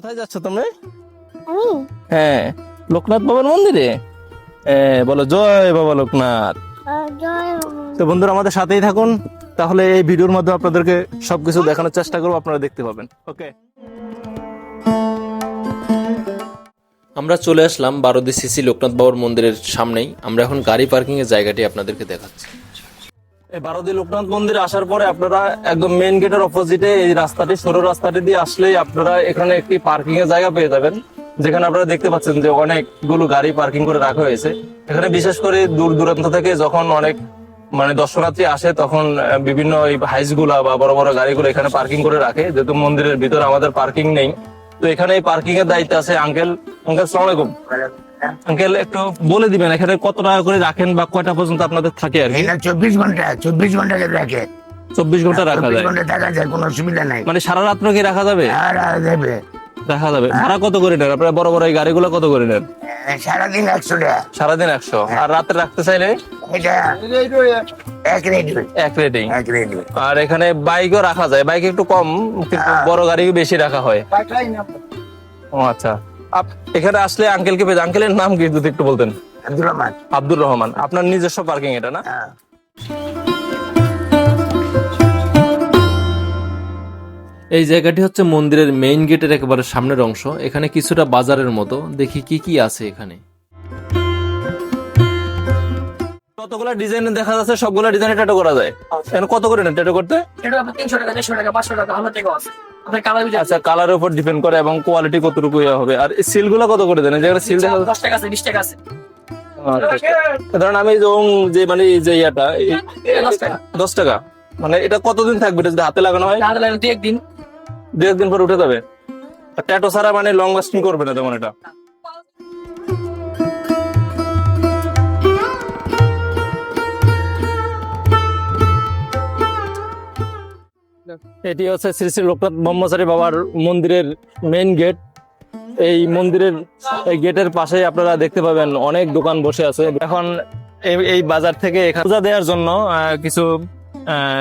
কোথায় যাচ্ছ তুমি হ্যাঁ লোকনাথ বাবার মন্দিরে? হ্যাঁ বলো জয় বাবা লোকনাথ। আহ, জয় বাবা। তো বন্ধুরা আমাদের সাথেই থাকুন। তাহলে এই ভিডিওর মাধ্যমে আপনাদেরকে সবকিছু দেখানোর চেষ্টা করব আপনারা দেখতে পাবেন। ওকে? আমরা চলে আসলাম বারোদি সিসি লোকনাথ বাবার মন্দিরের সামনেই। আমরা এখন গাড়ি পার্কিং এর জায়গাটি আপনাদেরকে দেখাচ্ছি। বারোদি লোকনাথ মন্দিরে আসার পরে আপনারা একদম মেইন গেটের অপোজিটে এই রাস্তাটি, সরু রাস্তাটি দিয়ে আসলেই আপনারা এখানে একটি পার্কিং এর জায়গা পেয়ে যাবেন। যেখানে আপনারা দেখতে পাচ্ছেন যে অনেকগুলো গাড়ি পার্কিং করে রাখা হয়েছে। এখানে বিশেষ করে দূর দূরান্ত থেকে যখন অনেক মানে দর্শনার্থী আসে, তখন বিভিন্ন এই হাইসগুলা বা বড় বড় গাড়িগুলো এখানে পার্কিং করে রাখে। যেহেতু মন্দিরের ভিতরে আমাদের পার্কিং নেই, তো এখানে পার্কিং এর দায়িত্ব আছে আঙ্কেল আঙ্কেল সালাম আলাইকুম। আঙ্কেল একটু বলে দিবেন এখানে কত টাকা করে রাখেন বা কয়টা পর্যন্ত আপনাদের থাকে আর কি? এটা চব্বিশ ঘণ্টা চব্বিশ ঘণ্টা রাখে। চব্বিশ ঘণ্টা রাখা যায়? ঘণ্টা থাকা যায় কোনো অসুবিধা নাই। মানে সারা রাত্র কি রাখা যাবে? আর আর রাখা যাবে। ভাড়া কত করে নেন? আপনারা বড় বড় এই গাড়িগুলো কত করে নেন? সারাদিন একশো টাকা। সারাদিন একশো। আর রাতে রাখতে চাইলে? এটা এক রেট। এক রেটিং। আর এখানে বাইকও রাখা যায়। বাইক একটু কম কিন্তু বড় গাড়ি বেশি রাখা হয়। ও আচ্ছা। এখানে আসলে আঙ্কেলকে পেয়ে আঙ্কেলের নাম কি যদি একটু বলতেন? আব্দুর রহমান। আব্দুর রহমান। আপনার নিজস্ব পার্কিং এটা না? হ্যাঁ। এই জায়গাটি হচ্ছে মন্দিরের মেইন গেটের একেবারে সামনের অংশ। এখানে কিছুটা বাজারের মতো। দেখি কি কি আছে এখানে। কতগুলো ডিজাইন দেখা যাচ্ছে সবগুলো ডিজাইন ট্যাটু করা যায়? এখানে কত করে নেন ট্যাটু করতে? এটা আপনার তিনশো টাকা দেড়শো টাকা পাঁচশো টাকা টাকা আছে। কালার আচ্ছা কালারের উপর ডিপেন্ড করে এবং কোয়ালিটি কতটুকু হবে। আর সিলগুলো কত করে দেন? সিল দেখা দশ টাকা আছে বিশ টাকা আছে। আচ্ছা। ধরেন আমি যেমন যে মানে যে ইয়াটা দশ টাকা। দশ টাকা। মানে এটা কতদিন থাকবে? এটা যদি হাতে লাগানো হয়? হাতে লাগে দু একদিন দু একদিন পর উঠে যাবে। ট্যাটো ছাড়া মানে লং লাস্টিং করবে না তেমন এটা। এটি হচ্ছে শ্রী শ্রী লোকনাথ ব্রহ্মচারী বাবার মন্দিরের মেইন গেট এই মন্দিরের, এই গেটের পাশে আপনারা দেখতে পাবেন অনেক দোকান বসে আছে। এখন এই- বাজার থেকে পূজা দেওয়ার জন্য কিছু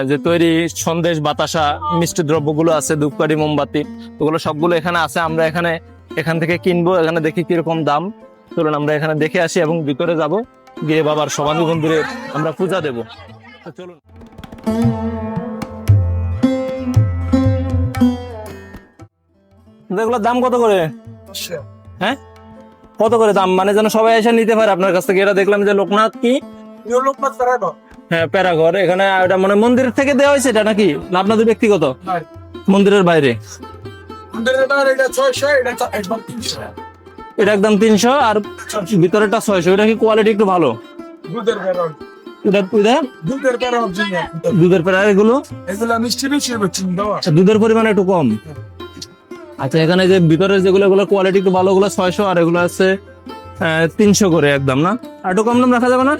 যে তৈরি সন্দেশ, বাতাসা, মিষ্টি দ্রব্যগুলো আছে, ধূপকাঠি, মোমবাতি, ওগুলো সবগুলো এখানে আছে। আমরা এখানে, এখান থেকে কিনবো, এখানে দেখি কীরকম দাম। চলুন আমরা এখানে দেখে আসি এবং ভিতরে যাব, গিয়ে বাবার সমাধি মন্দিরে আমরা পূজা দেব। চলুন। এগুলোর দাম কত করে? হ্যাঁ? কত করে দাম? মানে যেন সবাই এসে নিতে পারে আপনার কাছ থেকে। এটা দেখলাম যে লোকনাথ কি? হ্যাঁ প্যারাঘর এখানে এটা মানে মন্দিরের থেকে দেওয়া হয়েছে এটা নাকি? না আপনাদের ব্যক্তিগত? মন্দিরের বাইরে। এটা একদম তিনশো। আর ভিতরেটা ছয়শো। এটা কি কোয়ালিটি একটু ভালো? এটা এটা দুধের? প্যারা এগুলো? আচ্ছা, দুধের পরিমাণ একটু কম। আচ্ছা এখানে যে ভিতরে যেগুলো কোয়ালিটি একটু ভালো, ওগুলো ছয়শো আর এগুলো আছে তিনশো করে একদম, না? আর একটু কম দাম রাখা যাবে না?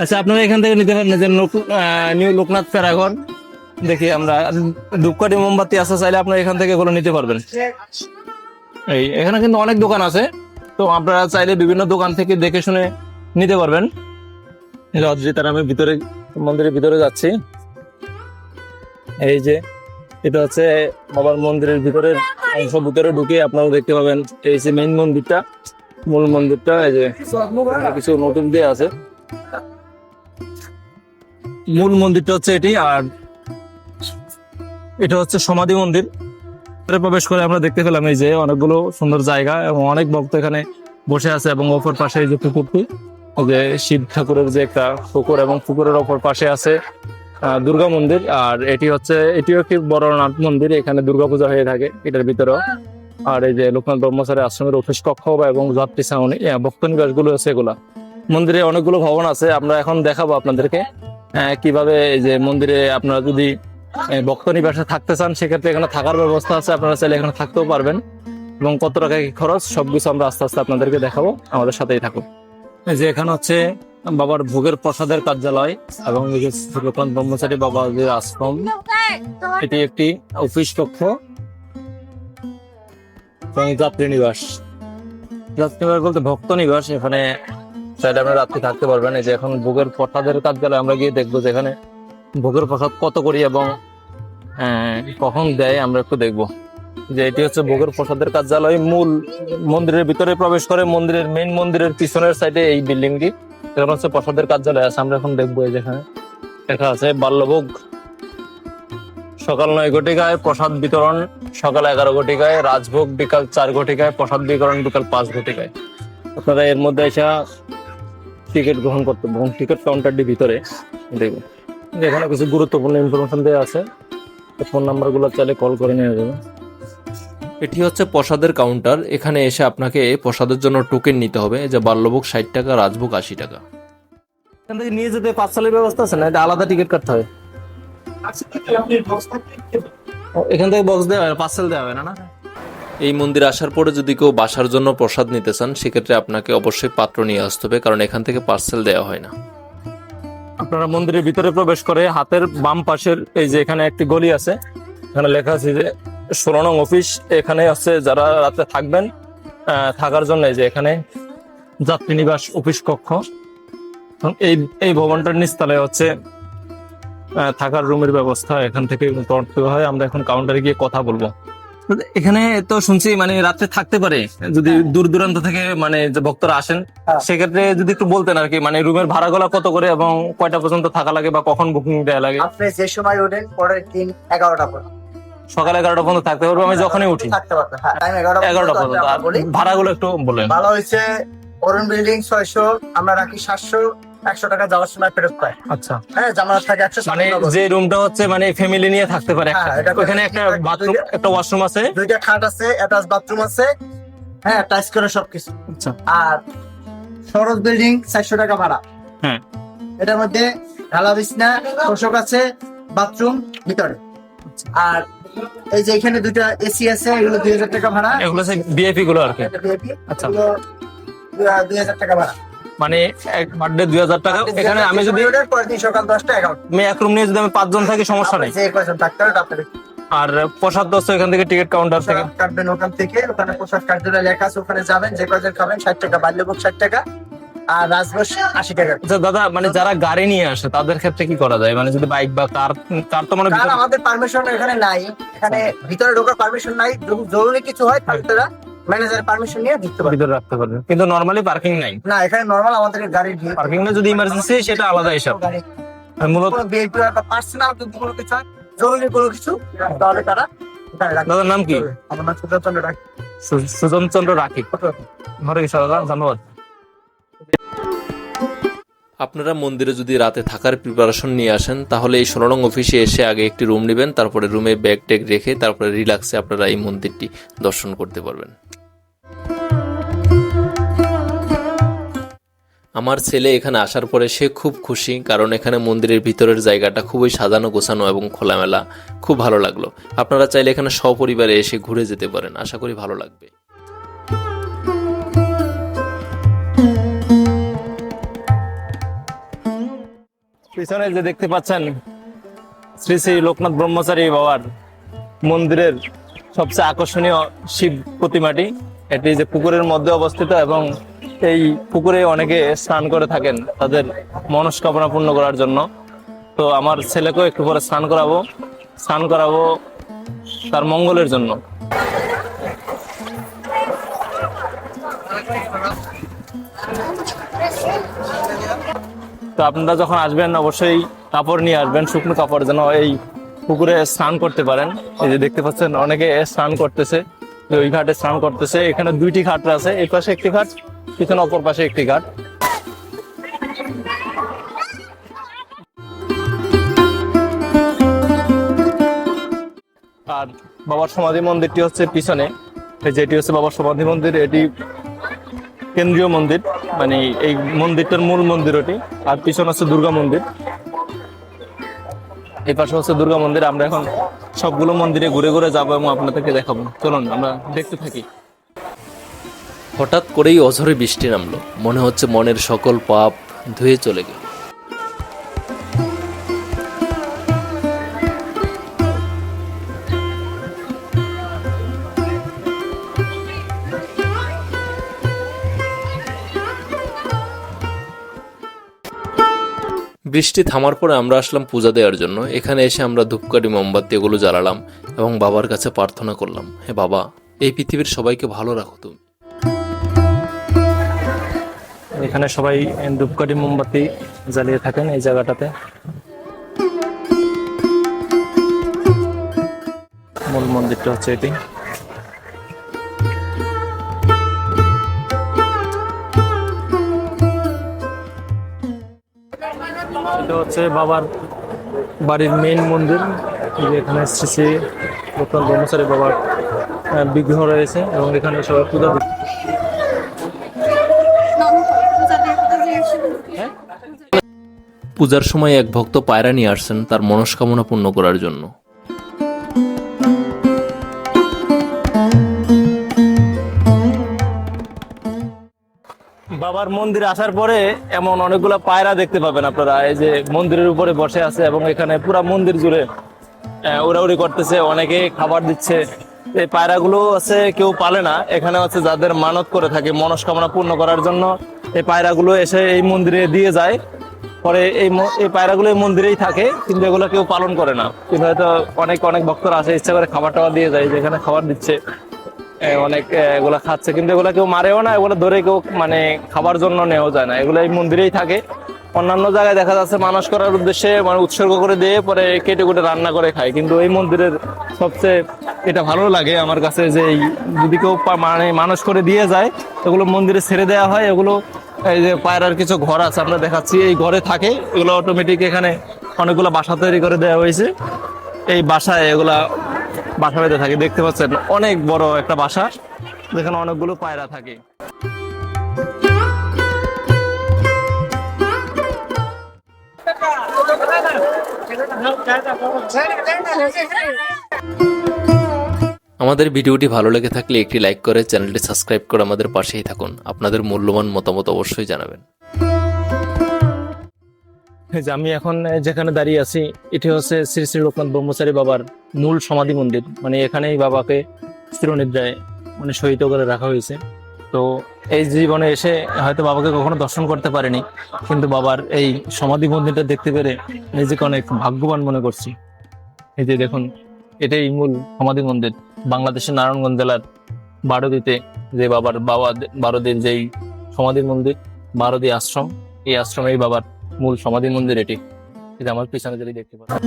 আচ্ছা আপনারা এখান থেকে নিতে পারেন যে নিউ লোকনাথ প্যারাগন দেখি আমরা, ধূপকাঠি, মোমবাতি আছে, চাইলে আপনারা এখান থেকে এগুলো নিতে পারবেন। এই, এখানে কিন্তু অনেক দোকান আছে, তো আপনারা চাইলে বিভিন্ন দোকান থেকে দেখে শুনে নিতে পারবেন। তার আমি ভিতরে, মন্দিরের ভিতরে যাচ্ছি। এই যে এটা হচ্ছে বাবার মন্দিরের ভিতরের অংশ ভিতরে ঢুকে আপনারা দেখতে পাবেন। এই যে মেইন মন্দিরটা মূল মন্দিরটা এই যে কিছু নতুন দিয়ে আছে। মূল মন্দিরটা হচ্ছে এটি আর এটা হচ্ছে সমাধি মন্দির। প্রবেশ করে আমরা দেখতে পেলাম এই যে অনেকগুলো সুন্দর জায়গা এবং অনেক ভক্ত এখানে বসে আছে এবং অপর পাশে এই যে পুকুরটি যে শিব ঠাকুরের যে একটা পুকুর এবং পুকুরের অপর পাশে আছে দুর্গা মন্দির, আর এটি হচ্ছে, এটিও একটি বড় নাথ মন্দির, এখানে দুর্গাপূজা হয়ে থাকে এটার ভিতরেও। আর এই যে লোকনাথ ব্রহ্মচারী আশ্রমের অফিস কক্ষ এবং যাত্রী ছাউনি ভক্ত নিবাসগুলো আছে এগুলা। মন্দিরে অনেকগুলো ভবন আছে, আমরা এখন দেখাবো আপনাদেরকে কীভাবে এই যে মন্দিরে আপনারা যদি ভক্ত নিবাসে থাকতে চান, সেক্ষেত্রে এখানে থাকার ব্যবস্থা আছে, আপনারা চাইলে এখানে থাকতেও পারবেন। এবং কত টাকা কি খরচ, সবকিছু আমরা আস্তে আস্তে আপনাদেরকে দেখাবো, আমাদের সাথেই থাকুন। যে এখানে হচ্ছে বাবার ভোগের প্রসাদের কার্যালয় এবং এই ব্রহ্মচারী বাবা যে আশ্রম এটি একটি অফিস কক্ষ। এবং যাত্রী নিবাস। যাত্রী নিবাস বলতে ভক্ত নিবাস এখানে চাইলে আপনারা রাত্রি থাকতে পারবেন। এই যে এখন ভোগের প্রসাদের কার্যালয় আমরা গিয়ে দেখব যেখানে ভোগের প্রসাদ কত করি এবং আহ, কখন দেয় আমরা একটু দেখব। যে এটি হচ্ছে ভোগের প্রসাদের কার্যালয়, মূল মন্দিরের ভিতরে প্রবেশ করে মন্দিরের মেইন মন্দিরের পিছনের সাইডে এই বিল্ডিংটি। এখানে হচ্ছে প্রসাদের কার্যালয় আছে, আমরা এখন দেখব এই যেখানে লেখা আছে, বাল্যভোগ। সকাল নয় ঘটিকায় প্রসাদ বিতরণ, সকাল এগারো ঘটিকায়, রাজভোগ বিকাল চার ঘটিকায়, প্রসাদ বিতরণ বিকাল পাঁচ ঘটিকায়। আপনারা এর মধ্যে এসে টিকিট গ্রহণ করতে এবং টিকিট কাউন্টারটি ভিতরে দেখুন। এখানে কিছু গুরুত্বপূর্ণ ইনফরমেশন দেওয়া আছে। ফোন নাম্বারগুলো চাইলে কল করে নেওয়া যাবে। এটি হচ্ছে প্রসাদের কাউন্টার। এখানে এসে আপনাকে প্রসাদের জন্য টোকেন নিতে হবে। যে বাল্যভোগ ষাট টাকা রাজভোগ আশি টাকা। এখান থেকে নিয়ে যেতে পার্সেলের ব্যবস্থা আছে না? এটা আলাদা টিকিট কাটতে হবে। এখান থেকে বক্স দেওয়া হয় পার্সেল দেওয়া হয় না না? এই মন্দির আসার পরে যদি কেউ বাসার জন্য প্রসাদ নিতে চান সেক্ষেত্রে আপনাকে অবশ্যই পাত্র নিয়ে আসতে হবে কারণ এখান থেকে পার্সেল দেওয়া হয় না। আপনারা মন্দিরের ভিতরে প্রবেশ করে হাতের বাম পাশের এই যে এখানে একটি গলি আছে এখানে লেখা আছে যে ষোলো নং অফিস এখানে আছে যারা রাতে থাকবেন থাকার জন্য যে এখানে যাত্রী নিবাস অফিস কক্ষ। এই এই ভবনটার নিচতলায় হচ্ছে থাকার রুমের ব্যবস্থা এখান থেকে করতে হয়। আমরা এখন কাউন্টারে গিয়ে কথা বলব। এখানে তো শুনছি মানে রাত্রে থাকতে পারে। যদি দূর দূরান্ত থেকে মানে যে ভক্তরা আসেন সেক্ষেত্রে যদি একটু বলতেন আর কি মানে রুমের ভাড়াগুলো কত করে এবং কয়টা পর্যন্ত থাকা লাগে বা কখন বুকিং দেওয়া লাগে? আপনি যে সময় ওঠেন পরের দিন এগারোটা পর্যন্ত। সকাল এগারোটা পর্যন্ত থাকতে পারব আমি যখনই উঠি। হ্যাঁ। এগারোটা পর্যন্ত আর ভাড়াগুলো একটু বলেন ভালো হয়েছে অরুণ বিল্ডিং ছয়শো আমরা রাখি সাতশো একশো টাকা যাওয়ার সময় ফেরত আচ্ছা। হ্যাঁ জামানত থাকে একশো মানে যে রুমটা হচ্ছে মানে ফ্যামিলি নিয়ে থাকতে পারে একটা। হ্যাঁ, ওখানে একটা বাথরুম একটা ওয়াশরুম আছে। দুইটা খাট আছে অ্যাটাচ বাথরুম আছে। হ্যাঁ করে সবকিছু। আচ্ছা। আর বিল্ডিং চারশো টাকা ভাড়া। হ্যাঁ। এটার মধ্যে ঢালা বিছনা তোষক আছে বাথরুম ভিতরে। আর এই যে এখানে দুইটা এসি আছে এগুলো দুই হাজার টাকা ভাড়া। এগুলো হচ্ছে বিআইপি গুলো আর কি। আচ্ছা। দুই হাজার টাকা ভাড়া। মানে এক বার্থডে দুই হাজার টাকা। এখানে আমি যদি সকাল দশটা এগারোটা আমি এক রুম নিয়ে যদি আমি পাঁচজন থাকি সমস্যা নেই। আর প্রসাদ দোস্ত এখান থেকে টিকিট কাউন্টার থেকে। কাটবেন ওখান থেকে ওখানে পোশাক কার্ডটা লেখা আছে ওখানে যাবেন যে কয়জন খাবেন ষাট টাকা বাল্যভোগ ষাট টাকা। আর রাজবস আশি টাকা। আচ্ছা দাদা মানে যারা গাড়ি নিয়ে আসে তাদের ক্ষেত্রে কি করা যায়? মানে যদি বাইক বা কার কার তো মানে আমাদের পারমিশন এখানে নাই। এখানে ভিতরে ঢোকার পারমিশন নাই। জরুরি কিছু হয় তাহলে তারা ম্যানেজারের পারমিশন নিয়ে ঢুকতে পারবে ভিতরে রাখতে পারবে। কিন্তু নর্মালি পার্কিং নাই। না এখানে নর্মাল আমাদের ভিড় পার্কিং না যদি ইমার্জেন্সি সেটা আলাদা হিসাব। গাড়ি। মূলত পার্সোনাল যদি কোনো কিছু হয় জরুরি কোনো কিছু তাহলে তারা দাদার নাম কি? আমার নাম সুজাত চন্দ্র। সু- সুজন চন্দ্র রাখি। দাদা ধন্যবাদ। আপনারা মন্দিরে যদি রাতে থাকার প্রিপারেশন নিয়ে আসেন, তাহলে এই নং অফিসে এসে আগে একটি রুম নেবেন, তারপরে রুমে ব্যাগ ট্যাগ রেখে তারপরে রিল্যাক্সে আপনারা এই মন্দিরটি দর্শন করতে পারবেন। আমার ছেলে এখানে আসার পরে সে খুব খুশি, কারণ এখানে মন্দিরের ভিতরের জায়গাটা খুবই সাজানো, গোছানো এবং খোলামেলা। খুব ভালো লাগল। আপনারা চাইলে এখানে সপরিবারে এসে ঘুরে যেতে পারেন। আশা করি ভালো লাগবে। পিছনে যে দেখতে পাচ্ছেন শ্রী শ্রী লোকনাথ ব্রহ্মচারী বাবার মন্দিরের সবচেয়ে আকর্ষণীয় শিব প্রতিমাটি, এটি যে পুকুরের মধ্যে অবস্থিত এবং এই পুকুরে অনেকে স্নান করে থাকেন তাদের মনস্কামনা পূর্ণ করার জন্য। তো আমার ছেলেকেও একটু পরে স্নান করাবো স্নান করাবো তার মঙ্গলের জন্য। তো আপনারা যখন আসবেন, অবশ্যই কাপড় নিয়ে আসবেন, শুকনো কাপড় যেন এই পুকুরে স্নান করতে পারেন। এই যে দেখতে পাচ্ছেন, অনেকে স্নান করতেছে ওই ঘাটে স্নান করতেছে। এখানে দুইটি ঘাট আছে এই পাশে একটি ঘাট, পিছনে অপর পাশে একটি ঘাট। আর বাবার সমাধি মন্দিরটি হচ্ছে পিছনে, যেটি হচ্ছে বাবার সমাধি মন্দির। এটি কেন্দ্রীয় মন্দির মানে এই মন্দিরটার মূল মন্দির ওটি আর পিছনে হচ্ছে দুর্গা মন্দির। এই পাশে হচ্ছে দুর্গা মন্দির, আমরা এখন সবগুলো মন্দিরে ঘুরে ঘুরে যাব এবং আপনাদেরকে দেখাবো। চলুন, আমরা দেখতে থাকি। হঠাৎ করেই অঝরে বৃষ্টি নামলো। মনে হচ্ছে মনের সকল পাপ ধুয়ে চলে গেল। বৃষ্টি থামার পরে আমরা আসলাম পূজা দেওয়ার জন্য। এখানে এসে আমরা ধূপকাঠি, মোমবাতি এগুলো জ্বালালাম এবং বাবার কাছে প্রার্থনা করলাম, হে বাবা, এই পৃথিবীর সবাইকে ভালো রাখো তুমি। এখানে সবাই ধূপকাঠি, মোমবাতি জ্বালিয়ে থাকেন এই জায়গাটাতে। মূল মন্দিরটা হচ্ছে এটি। এটা হচ্ছে বাবার বাড়ির মেইন মন্দির এখানে শ্রী শ্রী লোকনাথ ব্রহ্মচারী বাবার বিগ্রহ রয়েছে এবং এখানে সবাই পূজা পূজার সময় এক ভক্ত পায়রা নিয়ে আসছেন তার মনস্কামনা পূর্ণ করার জন্য। বাবার মন্দিরে আসার পরে এমন অনেকগুলো পায়রা দেখতে পাবেন আপনারা। এই যে মন্দিরের উপরে বসে আছে এবং এখানে পুরা মন্দির জুড়ে উড়াউড়ি করতেছে, অনেকে খাবার দিচ্ছে। এই পায়রাগুলো আছে, কেউ পালে না। এখানে হচ্ছে যাদের মানত করে থাকে, মনস্কামনা পূর্ণ করার জন্য। এই পায়রাগুলো এসে এই মন্দিরে দিয়ে যায়। পরে এই এই পায়রাগুলো এই মন্দিরেই থাকে, কিন্তু এগুলো কেউ পালন করে না। কিন্তু হয়তো অনেক অনেক ভক্তরা আসে, ইচ্ছা করে খাবার টাবার দিয়ে যায় যেখানে খাবার দিচ্ছে। অনেক এগুলা খাচ্ছে। কিন্তু এগুলা কেউ মারেও না, এগুলো ধরে কেউ মানে খাবার জন্য নেওয়া যায় না। এগুলো এই মন্দিরেই থাকে। অন্যান্য জায়গায় দেখা যাচ্ছে মানুষ করার উদ্দেশ্যে মানে উৎসর্গ করে দিয়ে পরে কেটে কুটে রান্না করে খায়। কিন্তু এই মন্দিরের সবচেয়ে এটা ভালো লাগে আমার কাছে যে যদি কেউ মানে মানুষ করে দিয়ে যায়, এগুলো মন্দিরে ছেড়ে দেওয়া হয়। এগুলো এই যে পায়রার কিছু ঘর আছে, আমরা দেখাচ্ছি। এই ঘরে থাকে, এগুলো অটোমেটিক এখানে অনেকগুলো বাসা তৈরি করে দেওয়া হয়েছে। এই বাসায় এগুলা বাসা বেঁধে থাকে। দেখতে পাচ্ছেন, অনেক বড় একটা বাসা। যেখানে অনেকগুলো পায়রা থাকে। আমাদের ভিডিওটি ভালো লেগে থাকলে একটি লাইক করে চ্যানেলটি সাবস্ক্রাইব করে আমাদের পাশেই থাকুন। আপনাদের মূল্যবান মতামত অবশ্যই জানাবেন। যে আমি এখন যেখানে দাঁড়িয়ে আছি, এটি হচ্ছে শ্রী শ্রী লোকনাথ ব্রহ্মচারী বাবার মূল সমাধি মন্দির। মানে এখানেই বাবাকে চিরনিদ্রায় মানে শহীদ করে রাখা হয়েছে। তো এই জীবনে এসে হয়তো বাবাকে কখনো দর্শন করতে পারিনি, কিন্তু বাবার এই সমাধি মন্দিরটা দেখতে পেরে নিজেকে অনেক ভাগ্যবান মনে করছি। এই যে দেখুন, এটাই মূল সমাধি মন্দির। বাংলাদেশের নারায়ণগঞ্জ জেলার বারোদিতে যে বাবার বাবা বারোদির যেই সমাধি মন্দির, বারোদি আশ্রম, এই আশ্রমেই বাবার মূল সমাধি মন্দির এটি। এটা আমার পিছনে যদি দেখতে পাচ্ছেন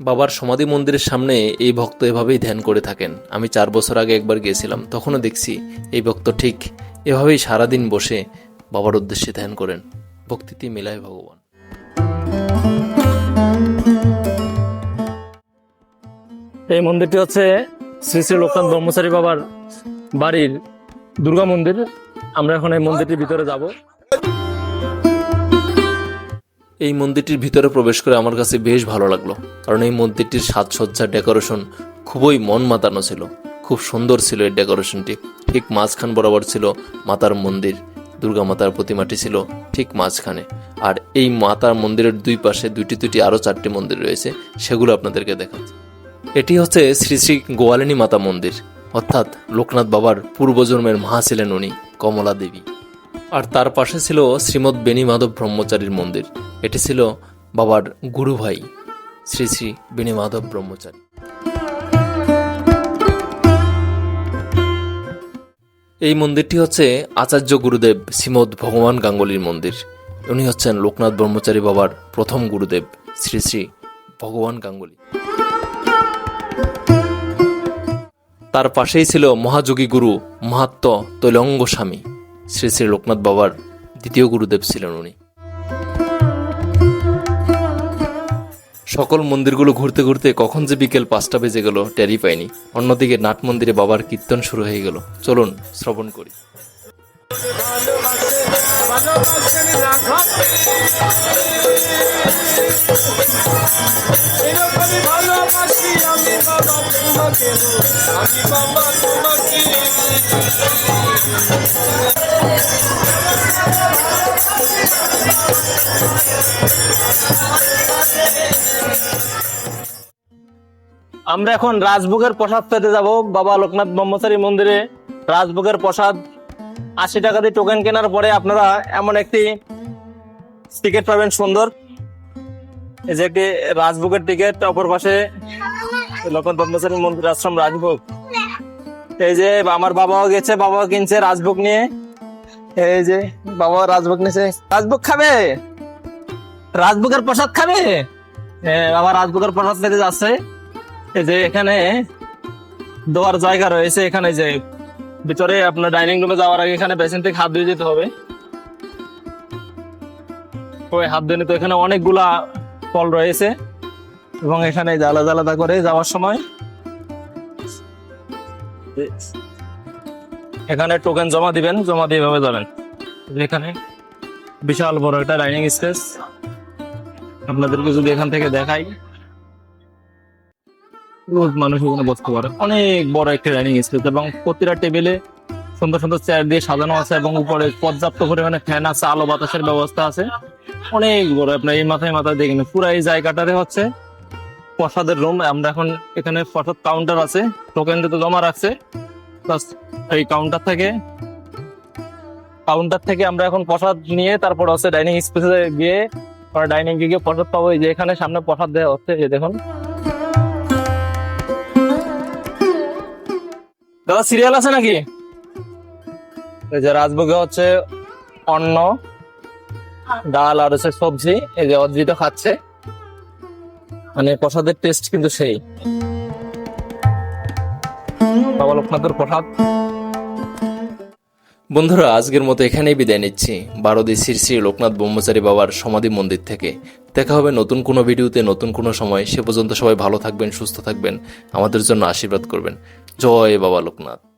বাবার সমাধি মন্দিরের সামনে এই ভক্ত এভাবেই ধ্যান করে থাকেন। আমি চার বছর আগে একবার গিয়েছিলাম তখনও দেখছি এই ভক্ত ঠিক এভাবেই সারাদিন বসে বাবার উদ্দেশ্যে ধ্যান করেন। ভক্তিতে মেলায় ভগবান। এই মন্দিরটি হচ্ছে শ্রী শ্রী লোকনাথ ব্রহ্মচারী বাবার বাড়ির দুর্গা মন্দির। আমরা এখন এই মন্দিরটির ভিতরে যাব। এই মন্দিরটির ভিতরে প্রবেশ করে আমার কাছে বেশ ভালো লাগল। কারণ এই মন্দিরটির সাজসজ্জা, ডেকোরেশন খুবই মন মাতানো ছিল। খুব সুন্দর ছিল এই ডেকোরেশনটি। ঠিক মাঝখান বরাবর ছিল মাতার মন্দির। দুর্গা মাতার প্রতিমাটি ছিল ঠিক মাঝখানে। আর এই মাতার মন্দিরের দুই পাশে দুইটি দুটি আরও চারটি মন্দির রয়েছে, সেগুলো আপনাদেরকে দেখাচ্ছি। এটি হচ্ছে শ্রী শ্রী গোয়ালিনী মাতা মন্দির। অর্থাৎ লোকনাথ বাবার পূর্বজন্মের মা ছিলেন উনি, কমলা দেবী। আর তার পাশে ছিল শ্রীমৎ বেণী মাধব ব্রহ্মচারীর মন্দির। এটি ছিল বাবার গুরু ভাই, শ্রী শ্রী বেণী মাধব ব্রহ্মচারী। এই মন্দিরটি হচ্ছে আচার্য গুরুদেব শ্রীমদ ভগবান গাঙ্গুলির মন্দির। উনি হচ্ছেন লোকনাথ ব্রহ্মচারী বাবার প্রথম গুরুদেব, শ্রী শ্রী ভগবান গাঙ্গুলি। তার পাশেই ছিল মহাযোগী গুরু মাহাত্ম তৈলঙ্গ স্বামী শ্রী শ্রী লোকনাথ বাবার দ্বিতীয় গুরুদেব ছিলেন উনি। সকল মন্দিরগুলো ঘুরতে ঘুরতে কখন যে বিকেল পাঁচটা বেজে গেল টেরি পাইনি। অন্যদিকে নাট মন্দিরে বাবার কীর্তন শুরু হয়ে গেল। চলুন, শ্রবণ করি। আমরা এখন রাজভোগের প্রসাদ পেতে যাব। বাবা লোকনাথ ব্রহ্মচারী মন্দিরে রাজভোগের প্রসাদ। আশি টাকা দিয়ে টোকেন কেনার পরে আপনারা এমন একটি টিকিট পাবেন সুন্দর। এই যে একটি রাজভোগের টিকিট অপর পাশে লোকনাথ ব্রহ্মচারী মন্দির আশ্রম রাজভোগ। এই যে আমার বাবাও গেছে বাবাও কিনছে রাজভোগ নিয়ে। এই যে বাবা রাজভোগ নিয়েছে। রাজভোগ খাবে? রাজভোগের প্রসাদ খাবে? হ্যাঁ, বাবা রাজভোগের প্রসাদ খেতে যাচ্ছে। এই যে এখানে দেওয়ার জায়গা রয়েছে, এখানে যে ভিতরে আপনার ডাইনিং রুমে যাওয়ার আগে এখানে বেসিন থেকে হাত ধুয়ে যেতে হবে। ওই হাত ধুয়ে নিতে এখানে অনেকগুলা ফল রয়েছে এবং এখানে আলাদা আলাদা করে যাওয়ার সময়। এখানে টোকেন জমা দিবেন, জমা দিয়ে এভাবে যাবেন। এখানে বিশাল বড় একটা ডাইনিং স্পেস। আপনাদেরকে যদি এখান থেকে দেখাই। রোজ মানুষ এখানে বসতে পারে। অনেক বড় একটা ডাইনিং স্পেস এবং প্রতিটা টেবিলে সুন্দর সুন্দর চেয়ার দিয়ে সাজানো আছে এবং উপরে পর্যাপ্ত পরিমাণে ফ্যান আছে, আলো বাতাসের ব্যবস্থা আছে। অনেক বড়, আপনার এই মাথায় মাথায় দেখেন পুরো এই জায়গাটারে হচ্ছে প্রসাদের রুম আমরা এখন এখানে প্রসাদ কাউন্টার আছে। টোকেন তো জমা রাখছে। প্লাস এই কাউন্টার থেকে কাউন্টার থেকে আমরা এখন প্রসাদ নিয়ে তারপর হচ্ছে ডাইনিং স্পেসে গিয়ে ডাইনিং গিয়ে প্রসাদ পাবো। এই যে এখানে সামনে প্রসাদ দেওয়া হচ্ছে যে দেখুন। দাদা সিরিয়াল আছে নাকি? এই যে রাজভোগে হচ্ছে অন্ন ডাল আর হচ্ছে সবজি এই যে অদ্রিত খাচ্ছে। মানে প্রসাদের টেস্ট কিন্তু সেই। বাবা লোকনাথের প্রসাদ। বন্ধুরা আজকের মতো এখানেই বিদায় নিচ্ছি। বারোদি শ্রী শ্রী লোকনাথ ব্রহ্মচারী বাবার সমাধি মন্দির থেকে। দেখা হবে নতুন কোনো ভিডিওতে নতুন কোনো সময়। সে পর্যন্ত সবাই ভালো থাকবেন সুস্থ থাকবেন আমাদের জন্য আশীর্বাদ করবেন। জয় বাবা লোকনাথ।